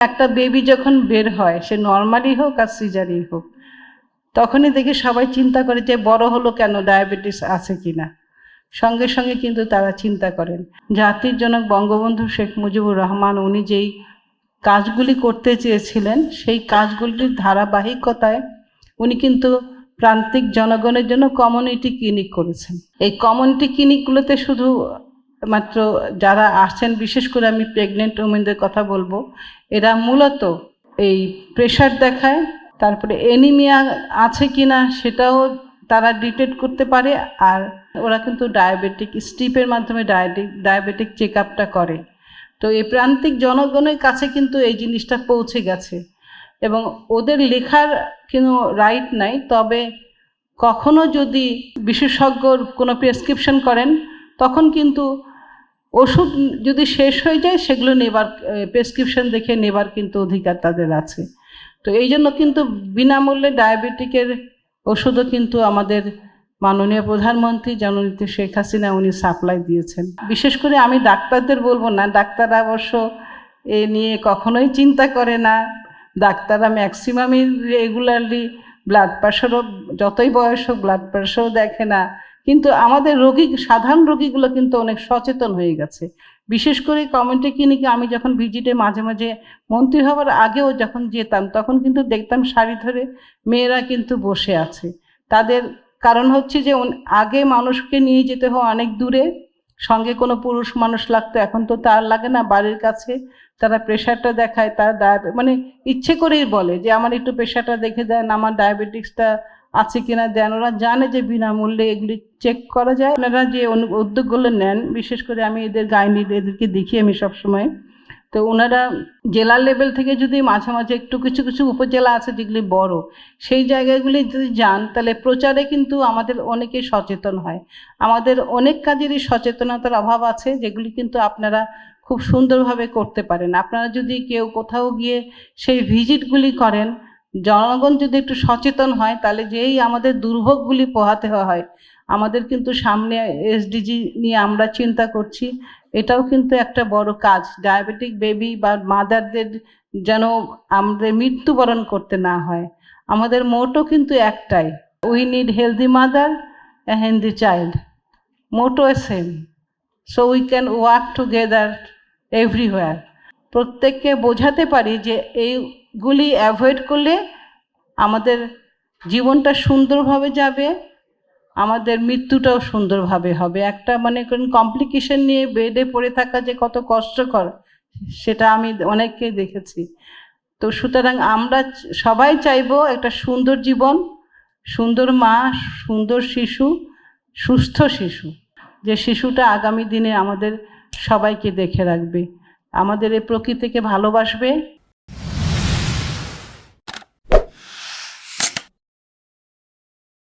একটা বেবি যখন বের হয়, সে নর্মালি হোক আর সিজারি হোক, তখনই দেখি সবাই চিন্তা করে যে বড় হলো কেন ডায়াবেটিস আছে কি না সঙ্গে সঙ্গে কিন্তু তারা চিন্তা করেন। জাতির জনক বঙ্গবন্ধু শেখ মুজিবুর রহমান উনি যেই কাজগুলি করতে চেয়েছিলেন, সেই কাজগুলির ধারাবাহিকতায় উনি কিন্তু প্রান্তিক জনগণের জন্য কমিউনিটি ক্লিনিক করেছেন। এই কমিউনিটি ক্লিনিকগুলোতে শুধু মাত্র যারা আসছেন, বিশেষ করে আমি প্রেগনেন্ট উমেনদের কথা বলব, এরা মূলত এই প্রেশার দেখায়, তারপরে এনিমিয়া আছে কি না সেটাও তারা ডিটেক্ট করতে পারে, আর ওরা কিন্তু ডায়াবেটিক স্টিপের মাধ্যমে ডায়াবেটিক ডায়াবেটিক চেক আপটা করে। তো এই প্রান্তিক জনগণের কাছে কিন্তু এই জিনিসটা পৌঁছে গেছে। এবং ওদের লেখার কোনো রাইট নাই, তবে কখনো যদি বিশেষজ্ঞর কোনো প্রেসক্রিপশন করেন, তখন কিন্তু ওষুধ যদি শেষ হয়ে যায়, সেগুলো নেবার প্রেসক্রিপশন দেখে নেবার কিন্তু অধিকার তাদের আছে। তো এই জন্য কিন্তু বিনামূল্যে ডায়াবেটিকের ওষুধও কিন্তু আমাদের মাননীয় প্রধানমন্ত্রী জননীতি শেখ হাসিনা উনি সাপ্লাই দিয়েছেন। বিশেষ করে আমি ডাক্তারদের বলব না, ডাক্তাররা অবশ্য এ নিয়ে কখনোই চিন্তা করে না। ডাক্তাররা ম্যাক্সিমামই রেগুলারলি ব্লাড প্রেশারও যতই বয়স হোক ব্লাড প্রেশারও দেখে না। কিন্তু আমাদের রোগী, সাধারণ রোগীগুলো কিন্তু অনেক সচেতন হয়ে গেছে। বিশেষ করে কমিউনিটি ক্লিনিকে আমি যখন ভিজিটে মাঝে মাঝে মন্ত্রী হওয়ার আগেও যখন যেতাম, তখন কিন্তু দেখতাম শাড়ি ধরে মেয়েরা কিন্তু বসে আছে। তাদের কারণ হচ্ছে যে আগে মানুষকে নিয়ে যেতে হয় অনেক দূরে, সঙ্গে কোনো পুরুষ মানুষ লাগতো, এখন তো তার লাগে না, বাড়ির কাছে তারা প্রেশারটা দেখায়, তার ডায়াবে মানে ইচ্ছে করেই বলে যে, আমার একটু প্রেশারটা দেখে দেন, আমার ডায়াবেটিক্সটা আছে কিনা দেন ওরা জানে যে বিনামূল্যে এগুলি চেক করা যায়। ওনারা যে উদ্যোগগুলো নেন, বিশেষ করে আমি এদের গাইনি, এদেরকে দেখি আমি সবসময়। তো ওনারা জেলা লেভেল থেকে যদি মাঝে মাঝে একটু কিছু কিছু উপজেলা আছে যেগুলি বড়, সেই জায়গাগুলি যদি যান, তাহলে প্রচারে কিন্তু আমাদের অনেকে সচেতন হয়। আমাদের অনেক কাজেরই সচেতনতার অভাব আছে, যেগুলি কিন্তু আপনারা খুব সুন্দরভাবে করতে পারেন। আপনারা যদি কেউ কোথাও গিয়ে সেই ভিজিটগুলি করেন জনগণ যদি একটু সচেতন হয়, তাহলে যেই আমাদের দুর্ভোগগুলি পোহাতে হয়, আমাদের কিন্তু সামনে এসডিজি নিয়ে আমরা চিন্তা করছি। এটাও কিন্তু একটা বড় কাজ। ডায়াবেটিক বেবি বা মাদারদের যেন আমাদের মৃত্যুবরণ করতে না হয়। আমাদের মোটও কিন্তু একটাই we need healthy mother healthy child motto same so we can work together everywhere প্রত্যেককে বোঝাতে পারি যে এইগুলি অ্যাভয়েড করলে আমাদের জীবনটা সুন্দরভাবে যাবে, আমাদের মৃত্যুটাও সুন্দরভাবে হবে। একটা মানে করেন কমপ্লিকেশন নিয়ে বেডে পড়ে থাকা যে কত কষ্টকর, সেটা আমি অনেককে দেখেছি। তো সুতরাং আমরা সবাই চাইব একটা সুন্দর জীবন, সুন্দর মা, সুন্দর শিশু, সুস্থ শিশু, যে শিশুটা আগামী দিনে আমাদের সবাইকে দেখে রাখবে। আমাদের এই প্রকৃতিকে ভালোবাসবে।